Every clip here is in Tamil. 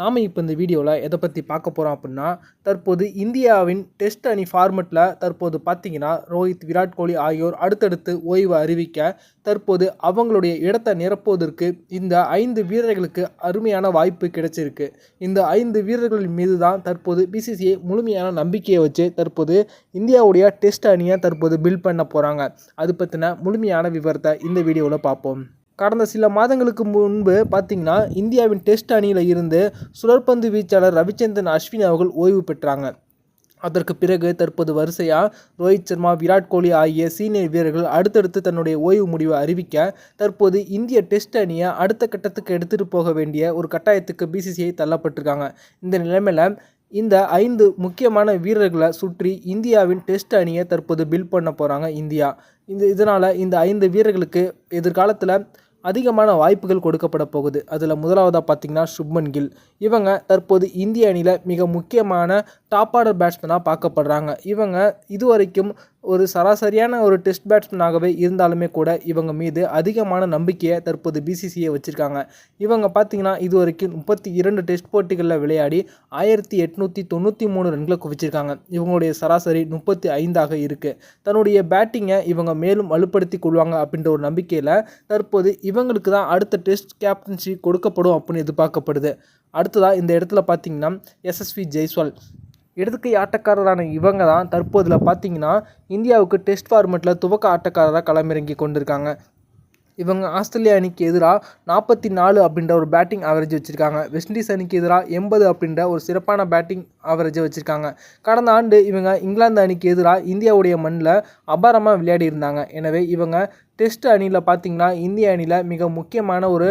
நாம் இப்போ இந்த வீடியோவில் எதை பற்றி பார்க்க போகிறோம் அப்படின்னா தற்போது இந்தியாவின் டெஸ்ட் அணி ஃபார்மெட்டில் தற்போது பார்த்தீங்கன்னா ரோஹித் விராட் கோலி ஆகியோர் அடுத்தடுத்து ஓய்வு அறிவிக்க தற்போது அவங்களுடைய இடத்தை நிரப்புவதற்கு இந்த ஐந்து வீரர்களுக்கு அருமையான வாய்ப்பு கிடைச்சிருக்கு. இந்த ஐந்து வீரர்களின் மீது தான் தற்போது பிசிசிஐ முழுமையான நம்பிக்கையை வச்சு தற்போது இந்தியாவுடைய டெஸ்ட் அணியை தற்போது பில்ட் பண்ண போகிறாங்க அது பற்றின முழுமையான விவரத்தை இந்த வீடியோவில் பார்ப்போம். கடந்த சில மாதங்களுக்கு முன்பு பார்த்திங்கன்னா இந்தியாவின் டெஸ்ட் அணியில் இருந்து சுழற்பந்து வீச்சாளர் ரவிச்சந்திரன் அஸ்வின் அவர்கள் ஓய்வு பெற்றாங்க. அதற்கு பிறகு தற்போது வரிசையாக ரோஹித் சர்மா விராட் கோலி ஆகிய சீனியர் வீரர்கள் அடுத்தடுத்து தன்னுடைய ஓய்வு முடிவை அறிவிக்க தற்போது இந்திய டெஸ்ட் அணியை அடுத்த கட்டத்துக்கு எடுத்துகிட்டு போக வேண்டிய ஒரு கட்டாயத்துக்கு பிசிசிஐ தள்ளப்பட்டிருக்காங்க. இந்த நிலைமையில் இந்த ஐந்து முக்கியமான வீரர்களை சுற்றி இந்தியாவின் டெஸ்ட் அணியை தற்போது பில்ட் பண்ண போகிறாங்க இந்தியா. இந்த இதனால் இந்த ஐந்து வீரர்களுக்கு எதிர்காலத்தில் அதிகமான வாய்ப்புகள் கொடுக்கப்பட போகுது. அதில் முதலாவதாக பார்த்தீங்கன்னா சுப்மன் கில். இவங்க தற்போது இந்திய அணியில் மிக முக்கியமான டாப் ஆர்டர் பேட்ஸ்மேனாக பார்க்கப்படுறாங்க. இவங்க இதுவரைக்கும் ஒரு சராசரியான ஒரு டெஸ்ட் பேட்ஸ்மேனாகவே இருந்தாலுமே கூட இவங்க மீது அதிகமான நம்பிக்கையை தற்போது பிசிசிஐ வச்சுருக்காங்க. இவங்க பார்த்தீங்கன்னா இது வரைக்கும் முப்பத்தி இரண்டு டெஸ்ட் போட்டிகளில் விளையாடி ஆயிரத்தி எட்நூற்றி தொண்ணூற்றி மூணு ரன்களை குவிச்சிருக்காங்க. இவங்களுடைய சராசரி முப்பத்தி ஐந்தாக இருக்குது தன்னுடைய பேட்டிங்கை இவங்க மேலும் வலுப்படுத்தி கொள்வாங்க அப்படின்ற ஒரு நம்பிக்கையில் தற்போது இவங்களுக்கு தான் அடுத்த டெஸ்ட் கேப்டன்ஷிப் கொடுக்கப்படும் அப்படின்னு எதிர்பார்க்கப்படுது. அடுத்ததாக இந்த இடத்துல பார்த்தீங்கன்னா எஸ்எஸ்வி ஜெய்ஸ்வால் இடதுக்கை ஆட்டக்காரரான இவங்க தான் தற்போதில் பார்த்தீங்கன்னா இந்தியாவுக்கு டெஸ்ட் ஃபார்மெட்டில் துவக்க ஆட்டக்காரராக களமிறங்கி கொண்டிருக்காங்க. இவங்க ஆஸ்திரேலியா அணிக்கு எதிராக நாற்பத்தி நாலு அப்படின்ற ஒரு பேட்டிங் ஆவரேஜ் வச்சுருக்காங்க. வெஸ்ட் இண்டீஸ் அணிக்கு எதிராக எண்பது அப்படின்ற ஒரு சிறப்பான பேட்டிங் ஆவரேஜை வச்சுருக்காங்க. கடந்த ஆண்டு இவங்க இங்கிலாந்து அணிக்கு எதிராக இந்தியாவுடைய மண்ணில் அபாரமாக விளையாடி இருந்தாங்க. எனவே இவங்க டெஸ்ட் அணியில் பார்த்திங்கன்னா இந்திய அணியில் மிக முக்கியமான ஒரு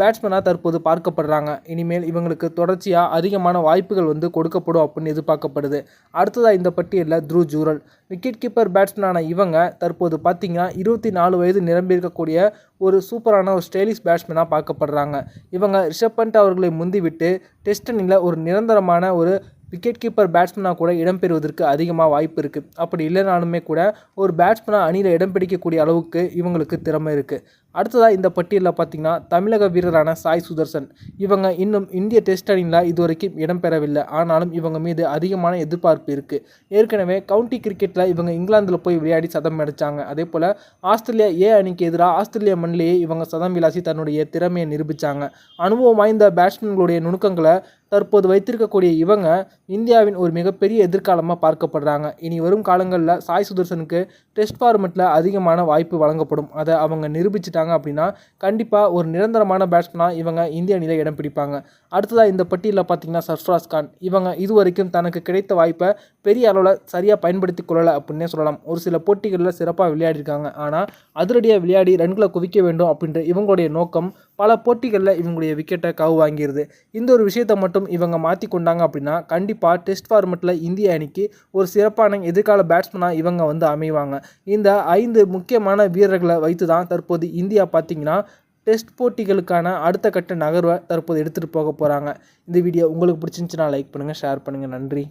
பேட்ஸ்மேனாக தற்போது பார்க்கப்படுறாங்க. இனிமேல் இவங்களுக்கு தொடர்ச்சியாக அதிகமான வாய்ப்புகள் வந்து கொடுக்கப்படும் அப்படின்னு எதிர்பார்க்கப்படுது. அடுத்ததாக இந்த பட்டியலில் த்ரூ ஜூரல். விக்கெட் கீப்பர் பேட்ஸ்மேனான இவங்க தற்போது பார்த்திங்கன்னா இருபத்தி நாலு வயது நிரம்பியிருக்கக்கூடிய ஒரு சூப்பரான ஒரு ஸ்டைலிஷ் பேட்ஸ்மேனாக பார்க்கப்படுறாங்க. இவங்க ரிஷப் பண்ட் அவர்களை முந்திவிட்டு டெஸ்ட் அணியில் ஒரு நிரந்தரமான ஒரு விக்கெட் கீப்பர் பேட்ஸ்மேனாக கூட இடம்பெறுவதற்கு அதிகமாக வாய்ப்பு இருக்குது அப்படி இல்லைனாலுமே கூட ஒரு பேட்ஸ்மேனாக அணியில் இடம் பிடிக்கக்கூடிய அளவுக்கு இவங்களுக்கு திறமை இருக்குது அடுத்ததாக இந்த பட்டியலில் பார்த்திங்கன்னா தமிழக வீரரான சாய் சுதர்சன். இவங்க இன்னும் இந்திய டெஸ்ட் அணியில் இதுவரைக்கும் இடம்பெறவில்லை. ஆனாலும் இவங்க மீது அதிகமான எதிர்பார்ப்பு இருக்குது ஏற்கனவே கவுண்டி கிரிக்கெட்டில் இவங்க இங்கிலாந்தில் போய் விளையாடி சதம் அடித்தாங்க அதே போல் ஆஸ்திரேலியா ஏ அணிக்கு எதிராக ஆஸ்திரேலியா மண்ணிலேயே இவங்க சதம் விளாசி தன்னுடைய திறமையை நிரூபித்தாங்க அனுபவம் வாய்ந்த பேட்ஸ்மேன்களுடைய நுணுக்கங்களை தற்போது வைத்திருக்கக்கூடிய இவங்க இந்தியாவின் ஒரு மிகப்பெரிய எதிர்காலமாக பார்க்கப்படுறாங்க. இனி வரும் காலங்களில் சாய் சுதர்சனுக்கு டெஸ்ட் ஃபார்மெட்டில் அதிகமான வாய்ப்பு வழங்கப்படும். அதை அவங்க நிரூபிச்சிட்டாங்க. அப்படின்னா கண்டிப்பாக ஒரு நிரந்தரமான பேட்ஸ்மனாக இவங்க இந்திய அணியில் இடம் பிடிப்பாங்க. அடுத்ததாக இந்த பட்டியலில் பார்த்தீங்கன்னா சர்ஃப்ராஸ் கான். இவங்க இது வரைக்கும் தனக்கு கிடைத்த வாய்ப்பை பெரிய அளவில் சரியாக பயன்படுத்தி கொள்ளலை அப்படின்னே சொல்லலாம். ஒரு சில போட்டிகளில் சிறப்பாக விளையாடிருக்காங்க. ஆனால் அதிரடியாக விளையாடி ரன்களை குவிக்க வேண்டும் அப்படின்ற இவங்களுடைய நோக்கம் பல போட்டிகளில் இவங்களுடைய விக்கெட்டை கவு வாங்கிடுது இந்த ஒரு விஷயத்தை மட்டும் இவங்க மாற்றி கொண்டாங்க அப்படின்னா கண்டிப்பாக டெஸ்ட் ஃபார்மெட்டில் இந்திய அணிக்கு ஒரு சிறப்பான எதிர்கால பேட்ஸ்மனாக இவங்க வந்து அமைவாங்க. இந்த ஐந்து முக்கியமான வீரர்களை வைத்து தான் தற்போது இந்தியா பார்த்திங்கன்னா டெஸ்ட் போட்டிகளுக்கான அடுத்த கட்ட நகர்வை தற்போது எடுத்துகிட்டு போக போகிறாங்க இந்த வீடியோ உங்களுக்கு பிடிச்சிருந்துச்சுன்னா லைக் பண்ணுங்கள் ஷேர் பண்ணுங்கள் நன்றி.